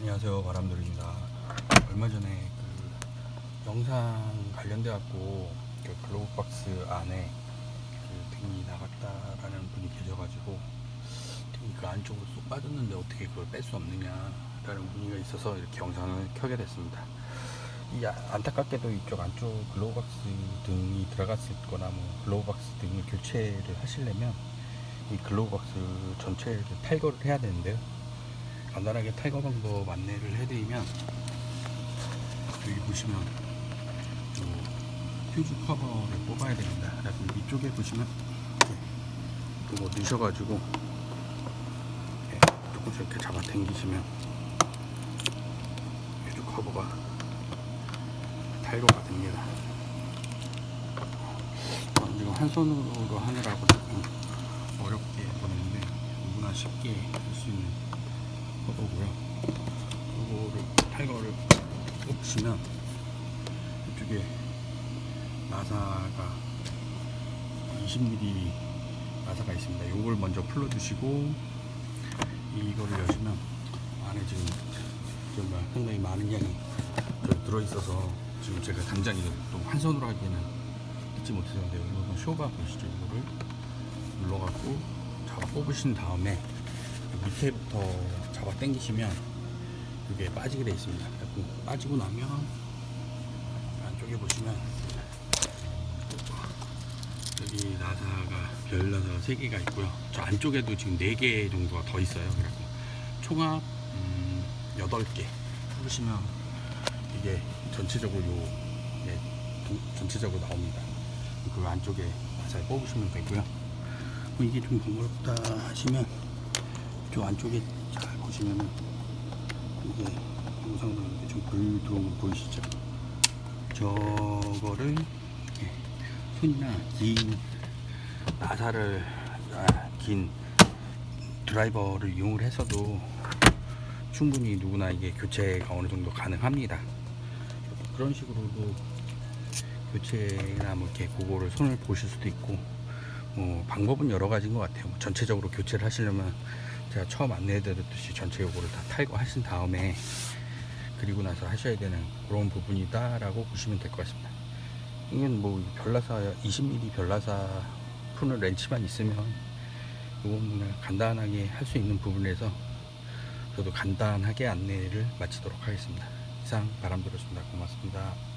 안녕하세요. 바람돌입니다. 얼마 전에 그 영상 관련돼 갖고 그 글로브박스 안에 그 등이 나갔다라는 분이 계셔가지고 등이 그 안쪽으로 쏙 빠졌는데 어떻게 그걸 뺄 수 없느냐라는 문의가 있어서 이렇게 영상을 켜게 됐습니다. 이 아- 안타깝게도 이쪽 안쪽 글로브박스 등이 들어갔을 거나 뭐 글로브박스 등을 교체를 하시려면 이 글로브박스 전체를 탈거를 해야 되는데요 간단하게 탈거 방법 안내를 해드리면 여기 보시면 요 휴즈 커버를 뽑아야 됩니다. 그래서 이쪽에 보시면 이거 넣으셔가지고 조금씩 이렇게 잡아 당기시면 휴즈 커버가 탈거가 됩니다. 어, 지금 한 손으로 하느라고 조금 어렵게 보이는데 누구나 쉽게 할 수 있는 커버고요. 이거를 탈거를 꼽으시면 이쪽에 나사가 20mm 나사가 있습니다. 이걸 먼저 풀어주시고 이거를 여시면 안에 지금 정말 상당히 많은 양이 좀 들어있어서 지금 제가 당장 이거 또한 손으로 하기에는 잊지 못했는데 이거는 쇼가 보시죠. 이거를 눌러갖고 잡아 뽑으신 다음에 밑에부터 잡아 당기시면 이게 빠지게 되어 있습니다. 빠지고 나면 안쪽에 보시면 여기 나사가 별 나사가 3개가 있고요. 저 안쪽에도 지금 4개 정도가 더 있어요. 그래서 총합 음, 8개 뽑으시면 이게 전체적으로 동- 전체적으로 나옵니다. 그 안쪽에 나사를 뽑으시면 되고요. 뭐 이게 좀 번거롭다 하시면 저 안쪽에 잘 보시면은 이게 영상으로 이렇게 좀불 들어오는 거 보이시죠? 저거를 이렇게 손이나 긴 나사를 아, 긴 드라이버를 이용을 해서도 충분히 누구나 이게 교체가 어느 정도 가능합니다. 그런 식으로도 교체나 뭐 이렇게 그거를 손을 보실 수도 있고 뭐 방법은 여러 가지인 것 같아요. 뭐 전체적으로 교체를 하시려면 제가 처음 안내해드렸듯이 전체 요거를 다 탈거하신 다음에 그리고 나서 하셔야 되는 그런 부분이다 라고 보시면 될 것 같습니다. 이건 뭐 별나사 20mm 별나사 푸는 렌치만 있으면 이건 그냥 간단하게 할 수 있는 부분에서 저도 간단하게 안내를 마치도록 하겠습니다. 이상 바람 들었습니다. 고맙습니다.